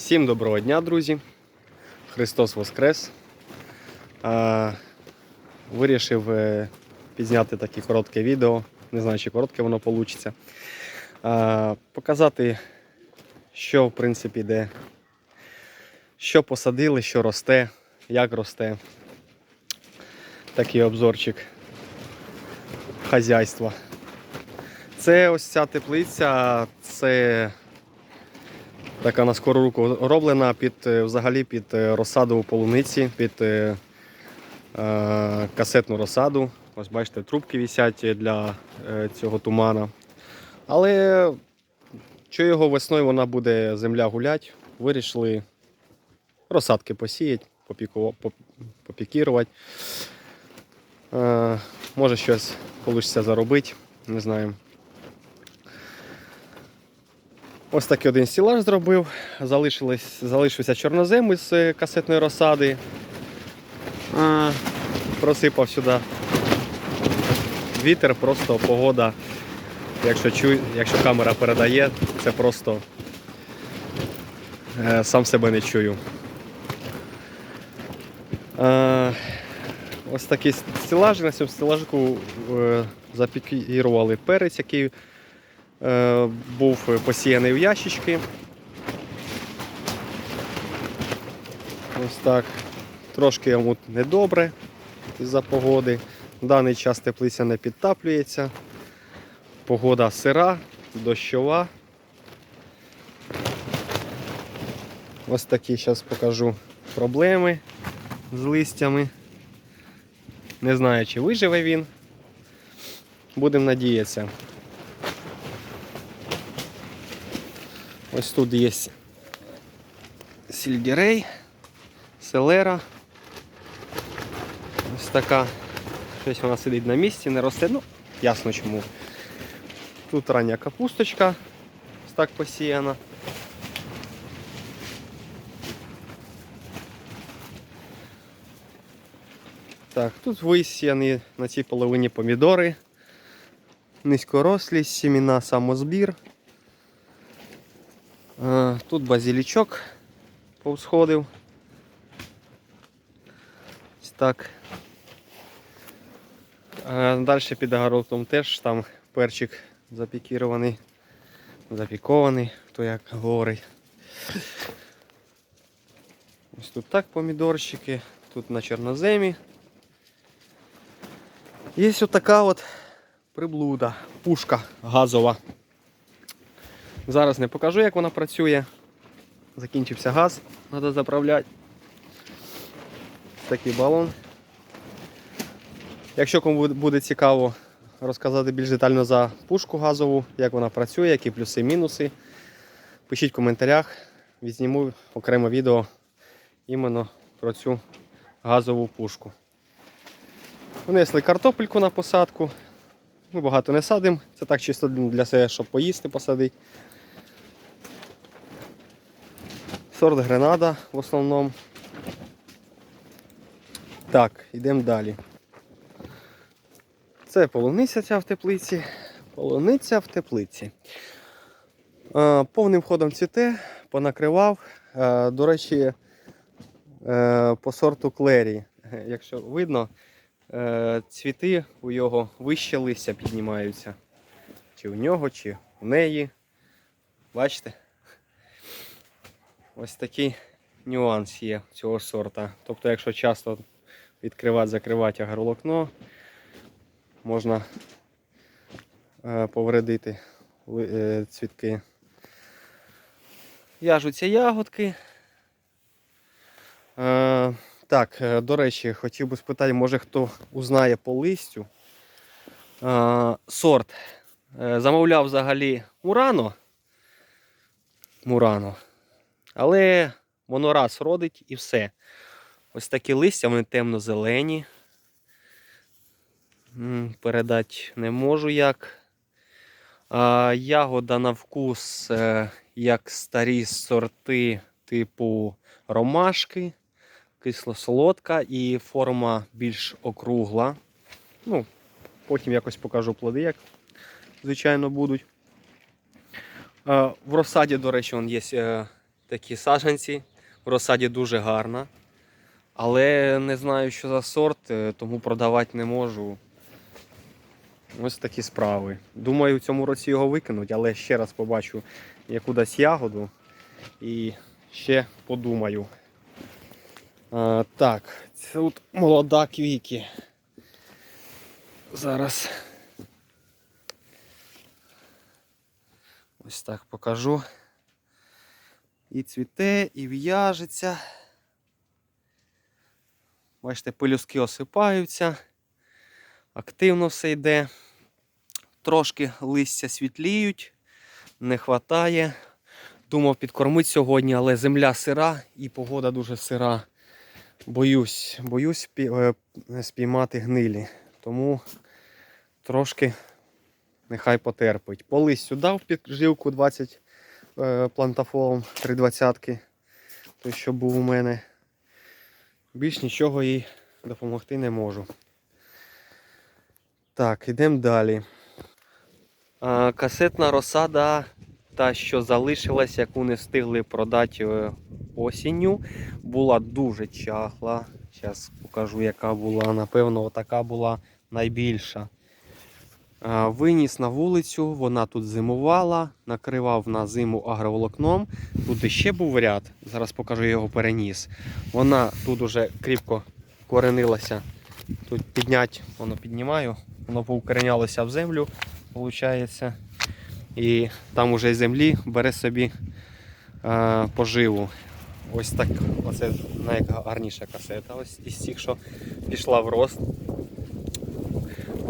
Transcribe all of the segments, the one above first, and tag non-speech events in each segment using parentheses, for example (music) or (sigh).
Всім доброго дня, друзі! Христос Воскрес! Вирішив е, підзняти таке коротке відео. Не знаю, чи коротке воно вийде. Показати, що в принципі де, що посадили, що росте, як росте. Такий обзорчик хазяйства. Це ось ця теплиця, це така на скору руку роблена під е, взагалі під е, розсаду полуниці, під е, е, касетну розсаду. Ось бачите, трубки висять для цього тумана. Але що його весною вона буде земля гулять, вирішили розсадки посіяти, попікірувати. Е, може щось вийде заробити, не знаю. Ось такий один стілаж зробив. Залишився чорнозем із касетної розсади. А, просипав сюди вітер, просто погода. Якщо, чу, якщо камера передає, це просто е, сам себе не чую. Е, ось такий стілаж. На цьому стілажку е, запікірували перець, який був посіяний в ящички. Ось так. Трошки йому недобре із-за погоди. В даний час теплиця не підтаплюється. Погода сира, дощова. Ось такі зараз покажу проблеми з листями. Не знаю, чи виживе він. Будемо надіятися. Ось тут є сільдірей, селера. Ось така. Щось вона сидить на місці, не росте. Ну, ясно чому. Тут рання капусточка, ось так посіяна. Так, тут висіяні на цій половині помідори. Низькорослі, сіміна самозбір. Е, Тут базилічок повсходив. Ось так. Далі під огородом теж там перчик запікірований, запікований, хто як говорить. Ось тут так помідорчики, тут на чорноземі. Є ось така от приблуда, пушка газова. Зараз не покажу, як вона працює. Закінчився газ, треба заправляти. Такий балон. Якщо кому буде цікаво розказати більш детально за пушку газову, як вона працює, які плюси мінуси, пишіть в коментарях, відзніму окреме відео іменно про цю газову пушку. Внесли картопельку на посадку. Ми багато не садимо, це так чисто для себе, щоб поїсти посадити. Сорт гренада в основному. Так, йдемо далі. Це полуниця ця в теплиці. Полуниця в теплиці. Е, повним ходом цвіте, понакривав. Е, до речі, е, по сорту клері. Якщо видно, цвіти у його вище листя піднімаються. Чи у нього, чи у неї. Бачите? Ось такий нюанс є цього сорта. Тобто, якщо часто відкривати, закривати агроволокно, можна е, повредити е, цвітки. Яжуться ягодки. Е, так, до речі, хотів би спитати, може хто узнає по листю. Сорт. Замовляв взагалі Мурано. Мурано. Але воно раз родить і все. Ось такі листя, вони темно-зелені. Передати не можу як. Ягода на вкус, е, як старі сорти типу ромашки, кисло-солодка і форма більш округла. Ну, потім якось покажу плоди, як звичайно будуть. Е, В розсаді, до речі, є е, такі саджанці. В розсаді дуже гарна. Але не знаю, що за сорт, е, тому продавати не можу. Ось такі справи. Думаю, в цьому році його викинуть, але ще раз побачу яку дасть ягоду і ще подумаю. А, так, це тут молода квіки. Зараз. Ось так покажу. І цвіте, і в'яжеться. Бачите, пелюстки осипаються. Активно все йде. Трошки листя світліють, не вистачає. Думав підкормити сьогодні, але земля сира і погода дуже сира. Боюсь, боюсь е, спіймати гнилі. Тому трошки нехай потерпить. По листю дав піджилку 20 е, плантафолом 320 той, що був у мене. Більш нічого їй допомогти не можу. Так, йдемо далі. А, касетна розсада, та, що залишилась, яку не встигли продати е, осінню, була дуже чахла. Зараз покажу, яка була. Напевно, така була найбільша. А, Виніс на вулицю, вона тут зимувала, накривав на зиму агроволокном. Тут іще був ряд, зараз покажу його переніс. Вона тут уже кріпко коренилася. Тут піднять, воно піднімаю, воно поукоренялося в землю, виходить. І там уже землі бере собі е, поживу. Ось так, оце найгарніша касета. Ось із тих, що пішла в рост.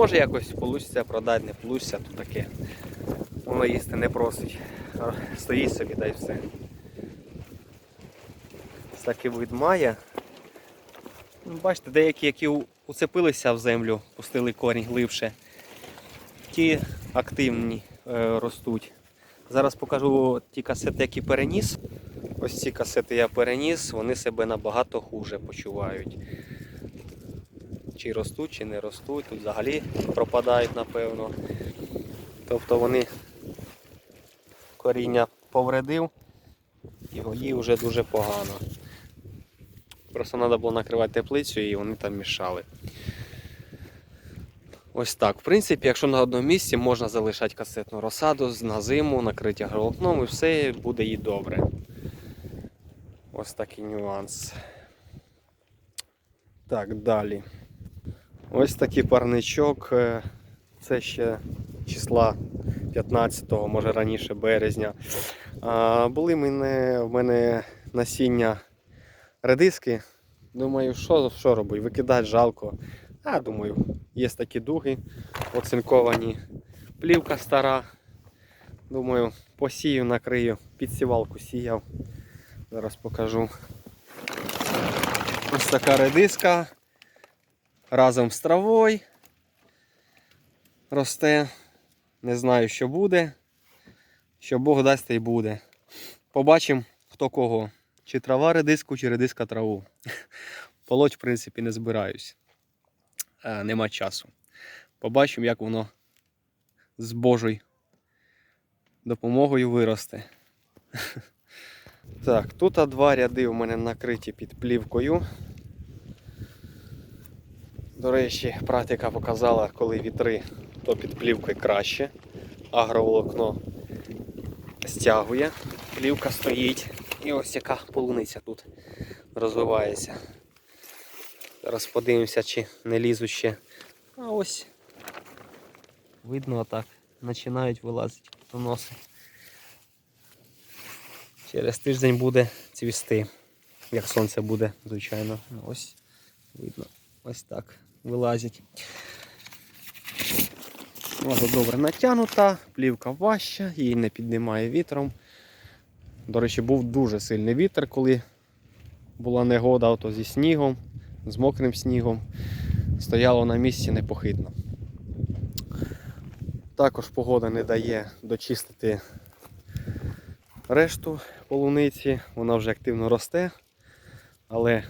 Може якось вийде продати, не вийде, то таке. Воно їсти не просить. Стоїть собі та й все. Ось такий вид має. Ну, Бачите, деякі, які уцепилися в землю, пустили корінь глибше, ті активні е, ростуть. Зараз покажу ті касети, які переніс. Ось ці касети я переніс, вони себе набагато хуже почувають. Чи ростуть, чи не ростуть, тут взагалі пропадають, напевно. Тобто вони коріння повредив і їй вже дуже погано. Просто треба було накривати теплицю і вони там мішали. Ось так. В принципі, якщо на одному місці можна залишати касетну розсаду на зиму, накриття агроволокном і все буде їй добре. Ось такий нюанс. Так, далі. Ось такий парничок. е, Це ще числа 15-го, може раніше березня. Були мене, в мене насіння редиски. Думаю, що, що робити? Викидати жалко. А думаю, є такі дуги оцинковані. Плівка стара. Думаю, посію, накрию, підсівалку сіяв. Зараз покажу. Ось така редиска. Разом з травою. Росте. Не знаю, що буде. Що Бог дасть, та й буде. Побачимо, хто кого. Чи трава редиску, чи редиска траву. (laughs) Полоть, в принципі, не збираюсь. Е, нема часу. Побачимо, як воно з Божою допомогою виросте. (laughs) Так, тут два ряди у мене накриті під плівкою. До речі, практика показала, коли вітри, то під плівкою краще. Агроволокно стягує, плівка стоїть. І ось яка полуниця тут розвивається. Зараз подивимося, чи не лізу ще. А ось видно так. Починають вилазити доноси. Через тиждень буде цвісти, як сонце буде, звичайно. Ось видно. Ось так вилазять. Вона добре натягнута, плівка важча, її не піднімає вітром. До речі, був дуже сильний вітер, коли була негода ото зі снігом, з мокрим снігом. Стояло на місці непохитно. Також погода не дає дочистити решту полуниці, вона вже активно росте, але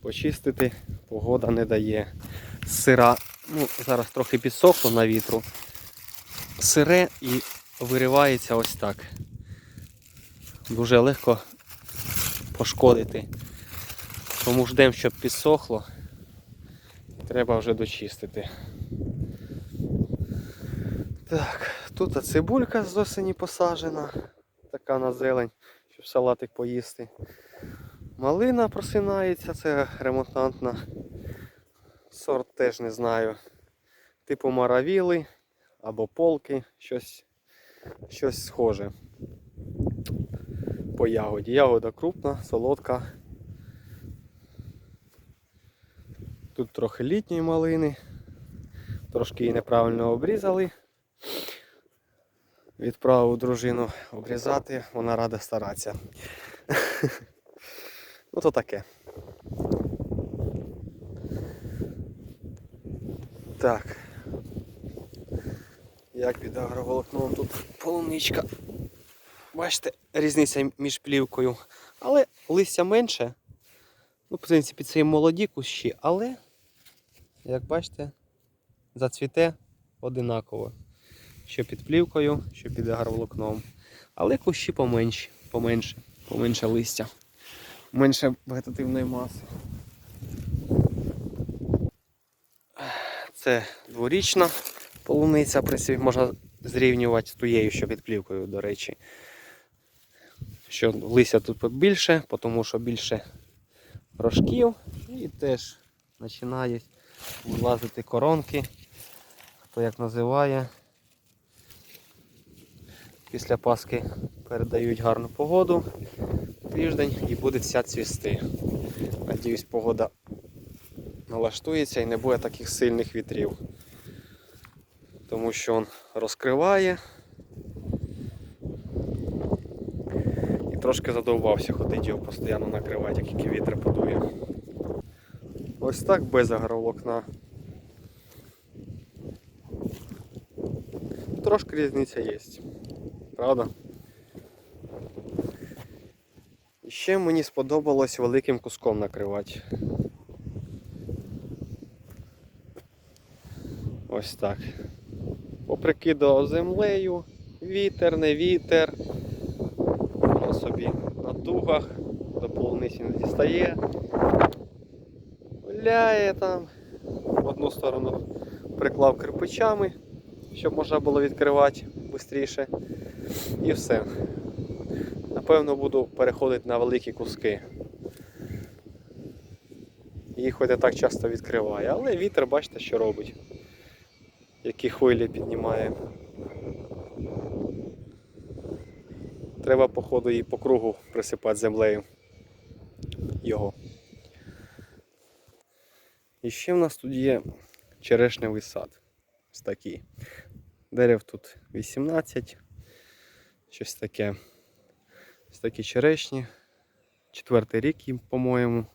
почистити погода не дає. Сира, ну, зараз трохи підсохло на вітру. Сире і виривається ось так. Дуже легко пошкодити. Тому ждемо, щоб підсохло. Треба вже дочистити. Так, тут цибулька з осені посаджена, така на зелень, щоб салатик поїсти. Малина просинається, це ремонтантна. Сорт теж не знаю. Типу маравіли або полки, щось, щось схоже по ягоді. Ягода крупна, солодка. Тут трохи літньої малини. Трошки її неправильно обрізали. Відправив дружину обрізати, вона рада старатися. (laughs) Ну то таке. Так. Як під агроволокном тут полуничка. Бачите, різниця між плівкою. Але листя менше. Ну, в принципі, це і молоді кущі, але, як бачите, зацвіте одинаково. Що під плівкою, що під агроволокном. Але кущі поменші, поменше, поменше листя, менше вегетативної маси. Це дворічна полуниця, в принципі, можна зрівнювати з тією, що під плівкою, до речі. Що листя тут побільше, тому що більше рожків і теж починають вилазити коронки, хто як називає. Після Пасхи передають гарну погоду тиждень і буде вся цвісти. Надіюсь, погода налаштується і не буде таких сильних вітрів. Тому що він розкриває і трошки задовбався ходити його постійно накривати, як тільки вітер подує. Ось так без агроволокна. Трошки різниця є. Правда? І ще мені сподобалось великим куском накривати. Ось так. Поприкидував землею, вітер, не вітер. Воно собі на дугах, до полуниці не дістає. Гуляє там. В одну сторону приклав кирпичами, щоб можна було відкривати швидше. І все. Напевно, буду переходити на великі куски. Їх хоч не так часто відкриває, але вітер, бачите, що робить. Які хвилі піднімає. Треба, походу, і по кругу присипати землею його. І ще в нас тут є черешневий сад. Ось такий. Дерев тут 18, щось таке. Ось такі черешні. Четвертий рік їм, по-моєму.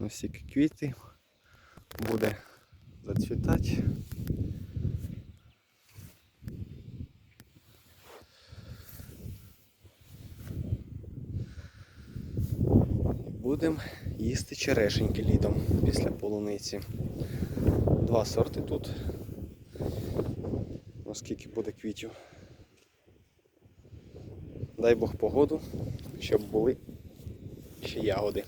Ось тільки квіти буде зацвітати. Будемо їсти черешеньки літом після полуниці. Два сорти тут. Наскільки буде квітів. Дай Бог погоду, щоб були ще ягоди.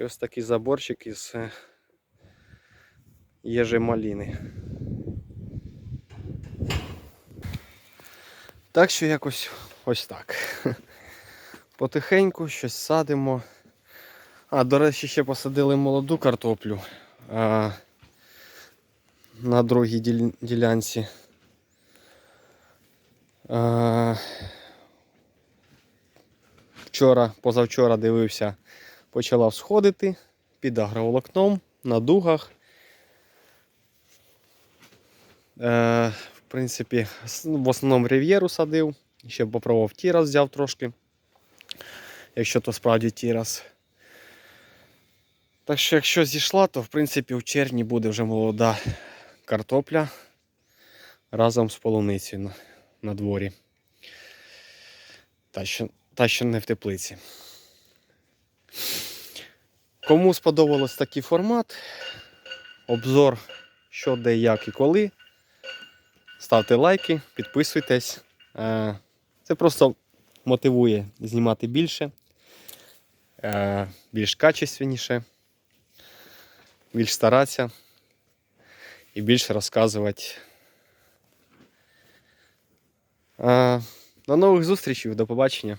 І ось такий заборчик із е, єжемаліни. Так що якось ось так. (laughs) Потихеньку щось садимо. А, до речі, ще посадили молоду картоплю а, на другій діл- ділянці. А, вчора, позавчора дивився, почала всходити під агроволокном на дугах. Е, в принципі, в основному рів'єру садив. Ще попробував тірас взяв трошки. Якщо то справді тірас. Так що, якщо зійшла, то в принципі в червні буде вже молода картопля разом з полуницею на, на дворі. Та що, та, що не в теплиці. Кому сподобалось такий формат, обзор, що де, як і коли. ставте лайки, підписуйтесь. Е, Це просто мотивує знімати більше, е, більш качественніше, більш старатися і більше розказувати. Е, До нових зустрічей, до побачення.